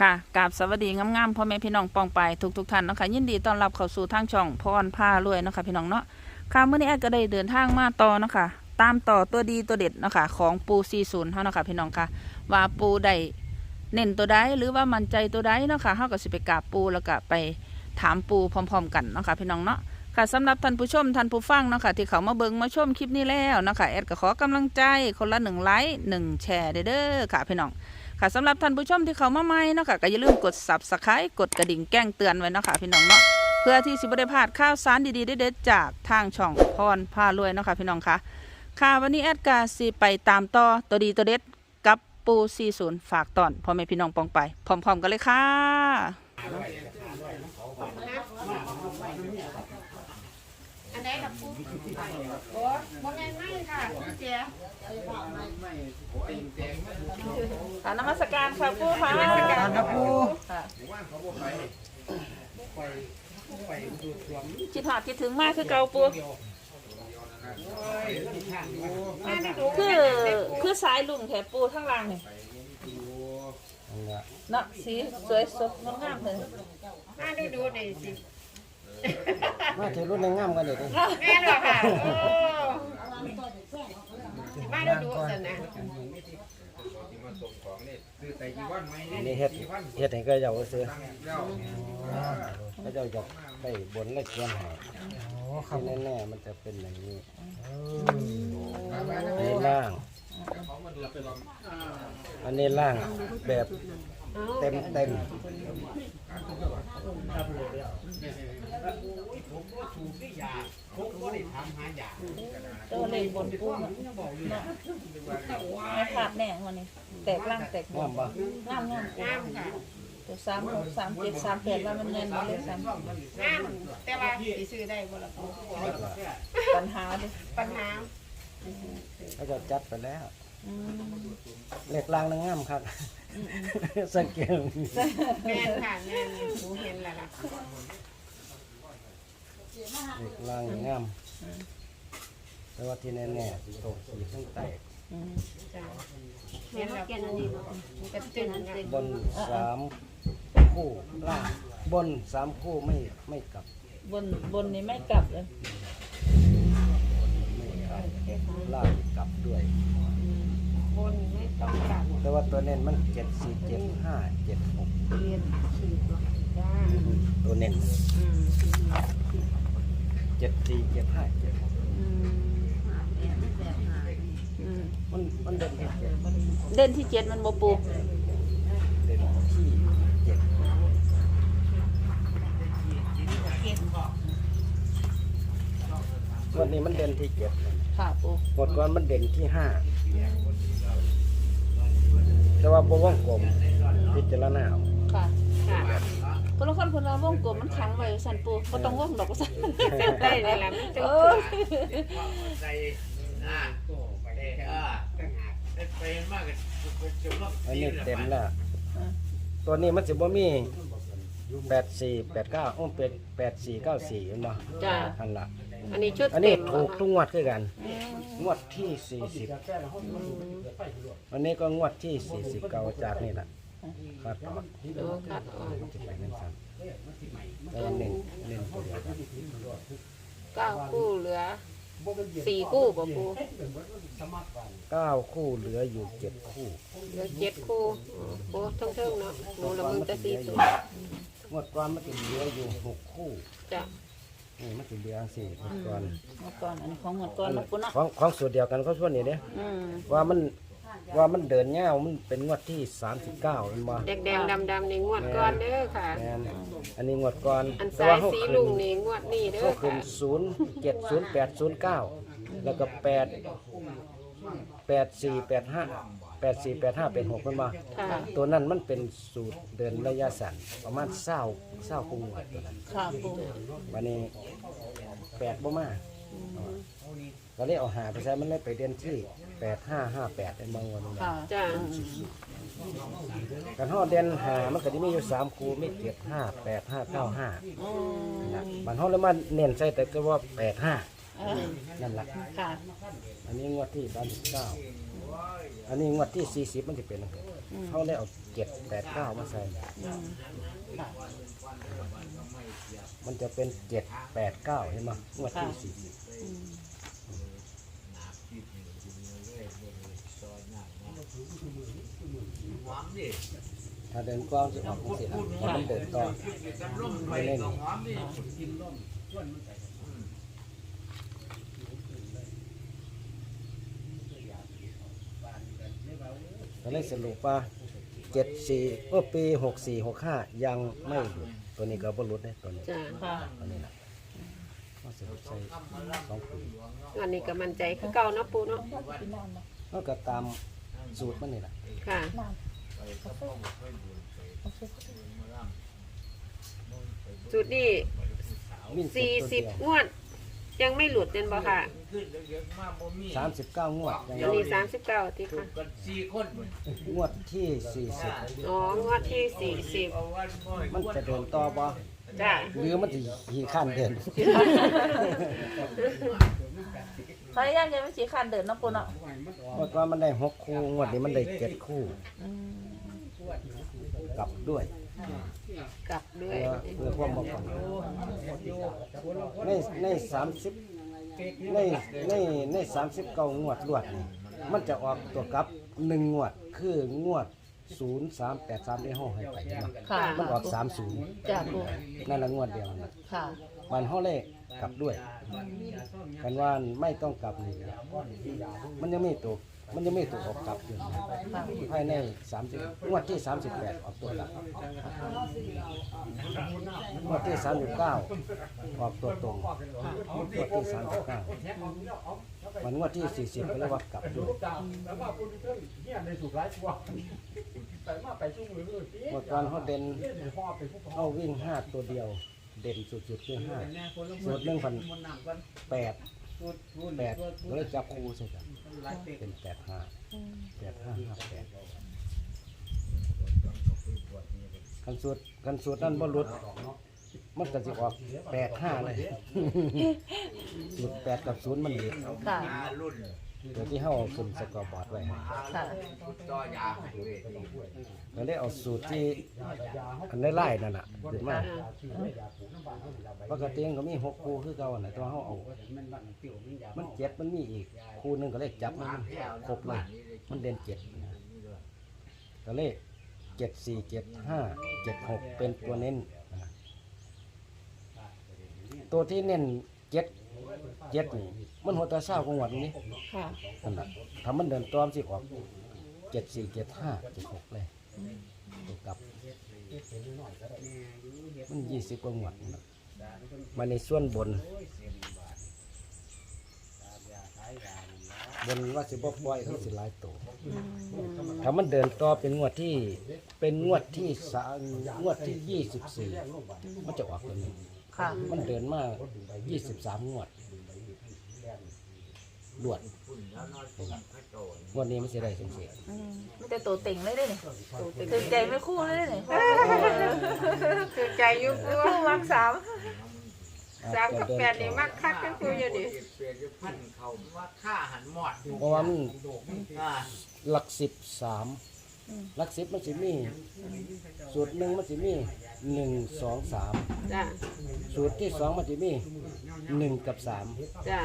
ค่ะกราบสวัสดีงามๆพ่อแม่พี่น้องปองไปทุกทุกๆท่านนะคะยินดีต้อนรับเข้าสู่ทางช่องพรผ้ารวยนะคะพี่น้องเนาะค่ะเมื่อนี้แอดก็ได้เดินทางมาต่อนะคะตามต่อตัวดีตัวเด็ดนะคะของปู40เฮาเนานะคะพี่น้องค่ะว่าปูได้เน้นตัวใดหรือว่ามั่นใจตัวใดเนาะค่ะเฮาก็สิไปกราบปูแล้วก็ไปถามปูพร้อม ๆ กันนะคะพี่น้องเนาะค่ะสำหรับท่านผู้ชมท่านผู้ฟังเนาะค่ะที่เขามาเบิงมาชมคลิปนี้แล้วนะคะแอดก็ขอกำลังใจคนละหนึ่งไลค์หนึ่งแชร์เด้อค่ะพี่น้อง ค่ะสำหรับท่านผู้ชมที่เขามาใหม่เนาะค่ะก็อย่าลืมกด subscribe กดกระดิ่งแจ้งเตือนไว้เนาะค่ะพี่น้องเนาะเพื่อที่สิบได้พลาดข่าวสารดีๆเด็ดๆจากทางช่องพรพารวยเนาะค่ะพี่น้องค่ะค่ะวันนี้แอดกาซีไปตามต่อตัวดีตัวเด็ดกับปู40ฝากตอนพ่อแม่พี่น้องปองไป พร้อมๆกันเลยค่ะ อันไหน กับปุ๊บโอ้โมเมนไม่ค่ะเจียค่ะนมัสการค่ะปูค่ะครับปูค่ะคิดหอดคิดถึงมากคือเก่าปูคือคือสายลุงแถบปูทั้งล่างนี่เนาะสีสวยสดงดงามเลยมาดูดูหน่อยสิ มาถือรุ่นในง่ามกันเลยแม่หรอค่ะโอ้มาดูดูสินะนี่เฮ็ดเฮ็ดให้ก็เจ้าซื้อก็เจ้าจะไปบนและเขียนให้ที่แน่ๆมันจะเป็นอย่างนี้อันนี้ล่าง อันนี้ล่างแบบเต็มเต็ม ตัวเลขบนปูเนาะไม่พลาดแน่วันนี้ แตกล่างแตกบนบ่งามงามงามค่ะตัวสามหกสามเจ็ดสามแปดว่ามันเงินมาเลยสามงามแต่ว่าสิซื้อได้บ่ล่ะปัญหาดิปัญหาก็จะจัดไปแล้วอืมเล็กล่างนึงง่ามครับ สังเกตแม่นค่ะแม่นหนูเห็นแล้วล่ะเล็กล่างง่ามแต่ว่าที่แน่ๆตกขีดทั้งแตกอืมจ้ะเห็นแล้วปุ๊บมันก็ตึงนะบนสามคู่ล่างบนสามคู่ไม่ไม่กลับบนบนนี้ไม่กลับเลยไม่กลับล่างกลับด้วย บนไม่ต้องกลับแต่ว่าตัวเน้นมันเจ็ดสี่เจ็ดห้าเจ็ดหกเรียนขีดเนาะจ้าตัวเน้นอืมเจ็ดสี่เจ็ดห้าเจ็ดหกอืมอืมมันมันเด่นที่เจ็ดเด่นที่เจ็ดมันโมปูเด่นที่เจ็ดวันนี้มันเด่นที่เจ็ดค่ะปูหมดก่อนมันเด่นที่ห้า แต่ว่าบวงกลมพิจารณาเอาค่ะค่ะคนละคนคนละวงกลมมันขังไว้สันปูก็ต้องวงดอกสันได้เลยล่ะมันจะเอเกิอดใส่หน้าไปได้เออไปมากกันจุดลบอันนี้เต็มแล้วตัวนี้มันสิบ่มีแปดสี่แปดเก้าอ้อมเป็นแปดสี่เก้าสี่เห็นบ่จ้าอันละ อันนี้ชุดอันนี้เต็มถูกทุกงวดคือกัน งวดที่สี่สิบอันนี้ก็งวดที่สี่สิบเก้าจากนี่แหละคาดออกดูค่ะอ๋อจะไปนั่นซ้ำแต่ว่าเน้นเน้นตัวเดียวกันเก้าคู่เหลือสี่คู่ป่ะปูเก้าคู่เหลืออยู่เจ็ดคู่เหลือเจ็ดคู่อ๋อโอ้ทั้งเทิงเนาะหนูละมึงแต่สี่ตัวงวดก่อนมันจะเหลืออยู่หกคู่จ้ะ นี่มันจะเหลือสี่งวดก่อนหมดก่อน อันนี้ของหมดก่อนนะปูเนาะของของสูตรเดียวกันก็ส่วนนี้เด้อืมว่ามันว่ามันเดินเงาวมันเป็นงวดที่สามสิบเก้ามันมาแดงแดงดำดำๆนี่งวดก้อนเด้อค่ะ แมนอันนี้งวดก่อนอันแต่ซ้ายว่าเขาสีขึ้ลุนงนี่งวดนี่เด้ก็อขึ้ค่ะนศูนย์เจ็ดศูนย์แปดศูนย์เก้าแล้วก็แปดแปดสี่ แปดห้าแปดสี่แปดห้าเป็นหกมันมาค่ะตัวนั้นมันเป็นสูตรเดินระยะสั้นประมาณเศร้าเศร้าคุ้งวดตัวนั้นค่ะปูวันนี้แปดบ่มาก็เลยเอาหาไปใช้มันเลยไปเด่นที่แปดห้าห้าแปดเป็นบางวันนะค่ะจ้ะกันห่อเด่นหามันก็จะมีอยู่สามคูมีเจ็ดห้าแปดห้าเก้าห้าอืมนะมันห่อแล้วมันเน้นใส่แต่ก็ว่าแปดห้าเออนั่นแหละค่ะอันนี้งวดที่สามสิบเก้า อันนี้งวดที่สี่สิบมันจะเป็นเขาเลยเอาเจ็ดแปดเก้ามาใส่ อืมมันจะเป็นเจ็ดแปดเก้าเห็นไหมงวดที่สี่สิบอืมหอมดิถ้าเดินกว้างจะออกสิละถ้ามันเดินต่อจำร่มไปก็หอมดิ ก็เลยสรุปว่าเจ็ดสี่ก็ปีหกสี่หกห้ายังไม่หลุดตัวนี้ก็บ่หลุดเลยตัวนี้จ้าค่ะตัวนี้นะก็สรุปใส่สองปีอันนี้ก็มั่นใจคือเก่าเนาะปูเนาะก็ก็ตามสูตรมันนี่แหละค่ะจุดนี้วิ่งสี่สิบงวด ยังไม่หลุดเด่นบ่ค่ะขึ้นเยอะๆมากบ่มีสามสิบเก้างวดยังอันนี้สามสิบเก้าที่ถูค่ะกกันสี่คนหมดงวดที่สี่สิบอ๋องวดที่สี่สิบเอาวันบ่อยมันจะเดินต่อบ่จ้าหรือมันจะขี่ขั้นเดิน พยายามจะไม่ชี้คันเดินเนาะปูเนาะเมื่อก่อนมันได้หกคู่งวดนี้มันได้เจ็ดคู่อืมกลับด้วย กลับด้วเพื่ยอเพื่อความเหมาะสมในในสามสิบในในในสามสิบเก้างวดรวดนี่มันจะออกตัวกลับหนึ่งงวดคืองวดศูนย์สามแปดสามที่ห้องให้ไปนะค่ะมันออกสามศูนย์จ้าปูนั่นละงวดเดียวนะค่ะ มันห้อเลขกลับด้วยกันว่าไม่ต้องกลับนี่มันยังไม่ตก มันยังไม่ตกออกกลับอยู่นะภายในสามสิบงวดที่สามสิบแปดออกตัวกลับงวดที่สามสิบเก้าออกตัวตรงงวดที่สามสิบเก้ามันงวดที่สี่สิบก็เรียกว่ากลับด้วยงวดก่อนเขาเด่นเขาวิ่งห้าตัวเดียว เด่นสุดๆคือห้าส่วนเรื่องพันแปด แปดก็เลยจับคู่ใช่กันเป็นแปดห้าแปดห้าห้าแปดกันสูตรกันสูตรนั่นบ่หลุดมันก็สิออกแปดห้าเลยสูตรแปดกับศูนย์มันหลุด ค่ะหารุ่น ตัวที่เฮาเอาขึ้นสกอร์บอร์ดไว้ให้ค่ะต่อยาให้เวทีก็เลยเอาสูตรที่อันได้ไล่นั่นน่ะขึ้นมาปกติมันก็มีหกคู่คือเก่าน่ะแต่ว่าเฮาเอา มันเจ็ดมันมีอีก คู่หนึงก็เลยจับมันครบเลยมันเด่นเจ็ดนะก็เลขเจ็ดสี่เจ็ดห้าเจ็ดหกเป็นตัวเน้นนะตัวที่เน้นเจ็ด เจ็ดนี่มันหัวตาเศร้าของหวัดนี้ค่ะ นั่นแหละถ้ามันเดินตัวมนสิออกเจ็ดสี่เจ็ดห้าเจ็ดหกเลยตัวกลับ มันยี่สิบกว่าหวัดนั่นล่ะมาในส่วนบน บนว่าสิบ่ปล่อยทั้งสิหลายตัว ถ้ามันเดินต่อเป็นงวดที่เป็นงวดที่สามงวดที่ยี่สิบสี่มันจะออกตัวนี้ค่ะ มันเดินมายี่สิบสามงวด รวดงวดนี้มันจะได้เสียอืมไม่แต่ตัวเต็งเลยเด้นี่ถึงใจไม่คู่เลยเด้นี่คือใจอยุบคู่มักสามสามกับแปดนี่มักคักกันคืออยู่นี่เปลี่ยนจะพันเขาว่าฆ่าหันหมอดเพราะว่ามันอ่าหลักสิบสาม หลักสิบมันสิมีสูตรหนึ่งมันสิมีหนึ่งสองสามจ้าสูตรที่สองมันสิมีหนึ่งกับสามจ้า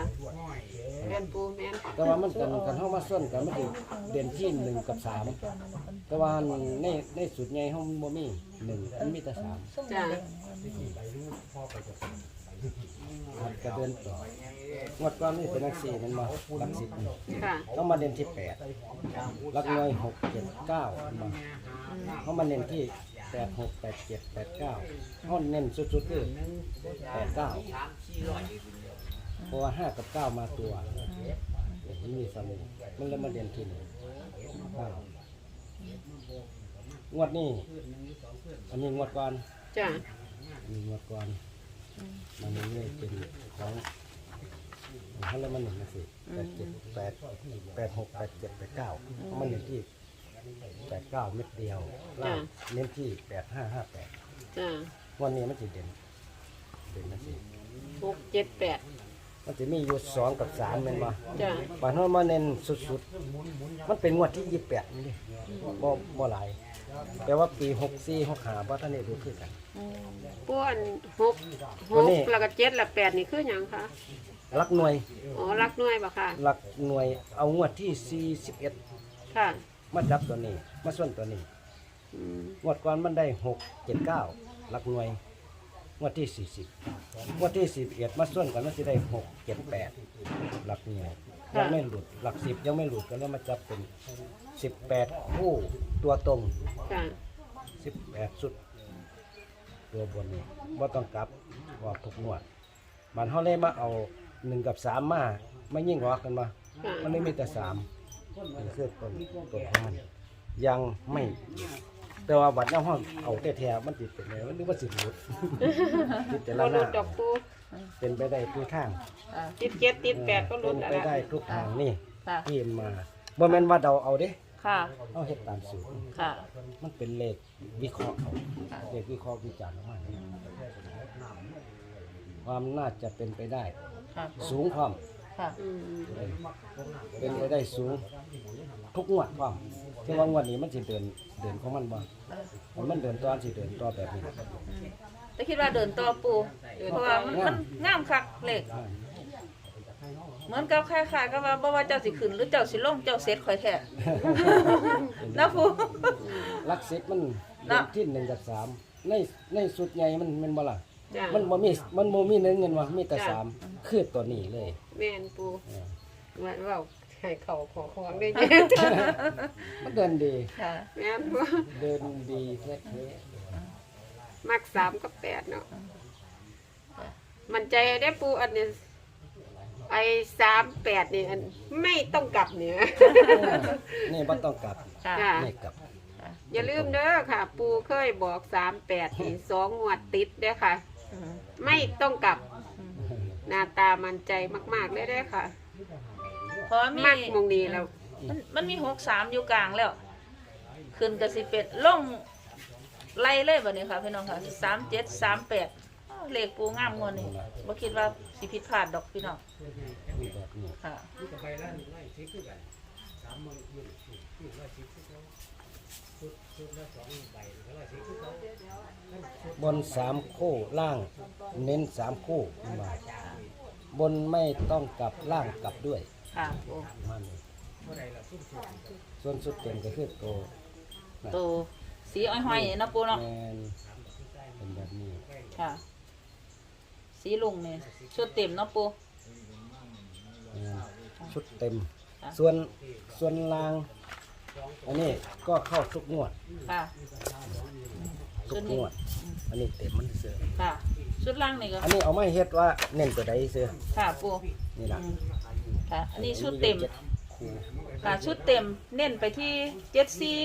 แม่นปูแม่นแต่ว่ามันกันกันเข้ามาส่วนกันมันสิเด่นที่หนึ่งกับสามแต่ว่าในในสูตรใหญ่ห้องบ่มีหนึ่งมันมีแต่สามจ้า มันก็เดินต่องวดก่อนนี่เป็นลักสี่มันมาหลักสิบนี่ค่ะเขามาเด่นที่แปดหลักหน่วยหกเจ็ดเก้ามาเขามาเน้นที่แปดหกแปดเจ็ดแปดเก้าเขาเน้นสุดๆคือแปดเก้าสามสี่ร้อยเพราะว่าห้ากับเก้ามาตัวมันมีสามีมันเลยมาเด่นที่หนึ่งเก้างวดนี้อันนี้งวดก่อนจ้ามีงวดก่อน มันนี่เลยเป็นของฮัลโหลมันหนึ่งนะสิแปดเจ็ดแปดแปดหกแปดเจ็ดแปดเก้ามันเน้นที่แปดเก้าเม็ดเดียวล่างเน้นที่แปดห้าห้าแปดจ้าวันนี้มันจะเด่นเด่นนะสิหกเจ็ดแปด มันจะมีอยู่สองกับสามแม่นบ่จ้ะบานเฮามาเน้นสุดๆ มันเป็นงวดที่ยี่สิบแปดนี่ดิบ่บ่หลายแต่ว่าปีหกสี่หกห้าบ่ทันได้รู้คือกัน ป้วนหกหตัวกนี้ แล้วก็เจ็ดแล้วแปดนี่คือหยังคะหลักหน่วยอ๋อรักหน่วยบ่ค่ะหลักหน่วยเอางวดที่สี่สิบเอ็ดค่ะมาจับตัวนี้ มาส่วนตัวนี้ อืมงวดก่อนมันได้หกเจ็ดเก้าหลักหน่วย งวดที่สี่สิบงวดที่สิบเอ็ดมาส่วนกันมันจะได้หกเจ็ดแปดหลักหน่วยยังไม่หลุดหลักสิบยังไม่หลุดก็เลยมาจับเป็นสิบแปดคู่ตัวตรงค่ะสิบแปดสุด ตัวบนนี่ว่าต้องกลับออกทุกงวด มันเขาเลยมาเอาหนึ่งกับสามมาไม่ยิ่งออกกันมาค่ะมันไม่มีแต่สามนี่คือต้นต้นของมันยังไม่ แต่ว่าบัดน้ำห้องเอาแต่แท้ๆมันติดเป็นไงมันนึกว่าสิหลุดติดแต่บ่ละหหลุน้าดดอกปูเป็นไปได้ทุกทางค่ะติดเจ็ดติดแปดก็หลุเป็ดนแล้วไปล่ะได้ทุกทางนี่ค่ะที่มาบ่แม่นว่าเดาเอาเด้ค่ะเอาเฮ็ดตามสูตรค่ะ มันเป็นเลขวิเคราะห์เอาเลขวิเคราะห์วิจารณ์ออกมาความน่าจะเป็นไปได้ ค่ะสูงความ ค่ะ อืมเป็นไปได้สูง ทุกงวดความที่ว่างวดนี้มันสิเดินเดินของมันบ่มันเดินตอนสิเดินต่อแบบนี้แต่คิดว่าเดินต่อปูเพราะว่ามันมันงามคักเลขเหมือนกับคล้ายๆกับว่าบ่ว่าเจ้าสิขึ้นหรือเจ้าสิลงเจ้าเซ็ตข่อยแท้ นะปู ลักสิบมันน่ะเดินที่หนึ่งกับสามในในสุดใหญ่มันแมันบ่ล่ะ จ้ะ มันบ่มีมันบ่มีหนึ่งเงินวะมีแต่จ้ะสาม คือตัวนี้เลยแม่นปูเออว่าเว้าให้เขาขอของได้มันเดินดี ค่ะแม่นบ่เดินดีแท้มักสามกับแปดเนาะมันใจได้ปูอันนี้ไอ้สามแปดนี่อันไม่ต้องกลับเนี่ย ๆนี่บ่ต้องกลับค่ะจ้ะไม่กลับอย่าลืมเด้อค่ะ ปูเคยบอกสามแปดนี่สองงวดติดเด้อค่ะ อืมไม่ต้องกลับ หน้าตามันใจมากๆเลยเด้อค่ะ เพราะว่ามีมากมองนี้แล้วมันมันมีหกสามอยู่กลางแล้ว ขึ้นกับสิเป็ดลงไล่เลยแบบนี้ค่ะพี่น้องค่ะสามเจ็ดสามแปดเลขปูงามงวดนี่บ่คิดว่าสิผิดพลาดดอกพี่น้องมีแบบนี้ค่ะ บนสามคู่ล่าง เน้นสามคู่มา บนไม่ต้องกลับล่างกลับด้วยค่ะปูมันส่วนสุดเต็มก็คือโตนะตัวสีอ้อยห้อยๆเนาะปูเนาะแมนเป็นแบบนี้ ค่ะ สีลุงนี่ชุดเต็มเนาะปูแม่นชุดเต็ม ค่ะ ส่วนส่วนล่าง อันนี้ก็เข้าทุกงวดค่ะ ทุกงวด อันนี้เต็มมันเสือค่ะ ชุดล่างนี่ก็อันนี้เอาไม่เฮ็ดว่าเน้นตัวใดเสือค่ะปูนี่ล่ะอืมค่ะ อันนี้ชุดเต็มจ็คู่ค่ะชุดเต็มเน้นไปที่เจ็ดสี่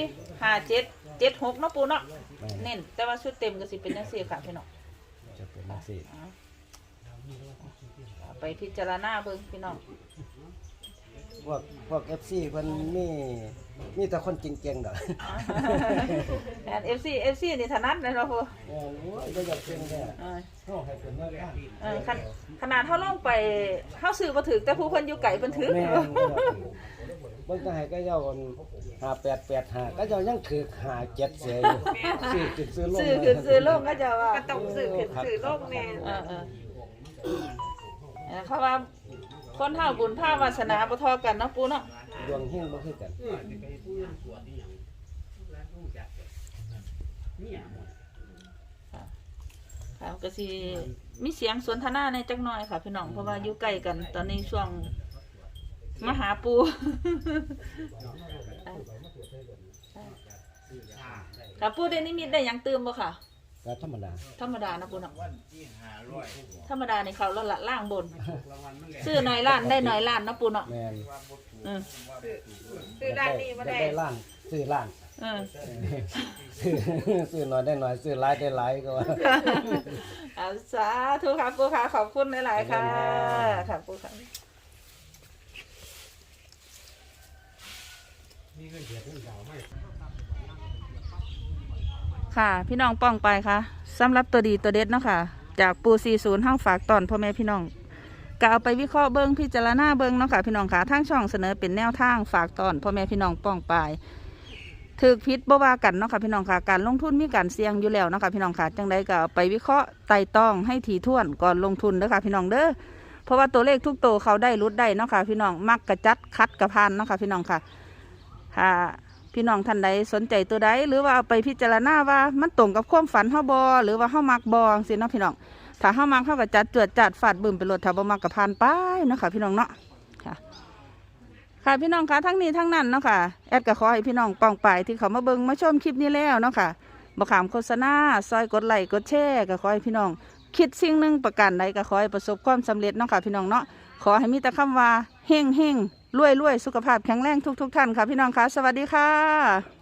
ห้าเจ็ดเจ็ดหกเนาะปูเนาะแม่นเน้นแต่ว่าชุดเต็มก็สิเป็นจังซี่ค่ะพี่น้องจะเป็นจังซี่เอาไปพิจารณาเบิ่งพี่น้อง พวกพวก FC เพิ่นมีมีแต่คนเก่งๆดอกแอนเอฟซีเอฟซีนี่ถนัดเลยเนาะปูเออโอ้ยก็อยากเป็นแค่เออเฮาให้เป็นแนวทางเออขนขนาดเท่าลงไปเข้าซื้อบ่ถึกแต่ผู้เพิ่นอยู่ไกลเพิ่นถึกแม่นเบิ่งก็ให้ก็เจ้าคน5885ก็เจ้ายังถือ57เสียอยู่ซื้อขึ้นซื้อลงซื้อขึ้นซื้อลงก็จะว่าก็ต้องสื่อขึ้นสื่อโลกแน่ เออเออเออเขาว่า คนเฮาบุญภาวาสนาบ่เทอกันเนาะปูเนาะดวงเฮงบ่คือกันค่ะก็สิมีเสียงสนทนาในจักหน่อยค่ะพี่น้องเพราะว่าอยู่ใกล้กัน ตอนนี้ช่วงมาหาปู ค่ะปูได้นิมิตได้หยังเติมบ่ค่ะ ก็ธรรมดาธรรมดานะปูเนาะที่หาร้อยธรรมดาในเขาแล้วละล่างบนซื้อน้อยล้านได้น้อยล้านเนาะปูเนาะแม่นอืมซื้อด้านนี้มาได้ได้ได้ล้านซื้อล้านเออซื้อซื้อน้อยได้น้อยซื้อหลายได้หลายก็ว่า เอาสาธุค่ะปูค่ะขอบคุณหลายๆค่ะค่ะปูค่ะ ค่ะ พี่น้องป้องไปค่ะสำหรับตัวดีตัวเด็ดเนาะค่ะ จากปู40ห้างฝากตอนพ่อแม่พี่น้องก็เอาไปวิเคราะห์เบิ้งพิจารณาเบิ้งเนาะค่ะพี่น้องค่ะทางช่องเสนอเป็นแนวทางฝากตอนพ่อแม่พี่น้องป้องไปถือพิษบ่ว่ากันเนาะค่ะพี่น้องค่ะการลงทุนมีการเสี่ยงอยู่แล้วเนาะค่ะพี่น้องค่ะจังใดก็เอาไปวิเคราะห์ไต่ต้องให้ถี่ถ้วนก่อนลงทุนเด้อค่ะพี่น้องเด้อเพราะว่าตัวเลขทุกตัวเขาได้รุดได้เนาะค่ะพี่น้องมักกระจัดคัดกระพันเนาะค่ะพี่น้องค่ะค่ะ พี่น้องท่านใดสนใจตัวใดหรือว่าเอาไปพิจารณาว่ามันตรงกับความฝันเฮาบ่หรือว่าเฮามักบ่จังซี่เนาะพี่น้องถ้าเฮามักเฮาก็จัดจวดจัดฟาดบึ้มไปรถถ้าบ่มักก็ผ่านไปเนาะค่ะพี่น้องเนาะค่ะ ค่ะพี่น้องคะทั้งนี้ทั้งนั้นเนาะค่ะแอดก็ขอให้พี่น้องปองไปที่เขามาเบิ่งมาชมคลิปนี้แล้วเนาะค่ะบ่ขามโฆษณาซอยกดไลค์กดแชร์ก็ขอให้พี่น้อง คิดสิ่งหนึ่งประการใดก็ขอให้ประสบความสำเร็จเนาะค่ะพี่น้องเนาะ ขอให้มีแต่คำว่าเฮงเฮงรวยรวยสุขภาพแข็งแรงทุกทุกท่านค่ะพี่น้องคะสวัสดีค่ะ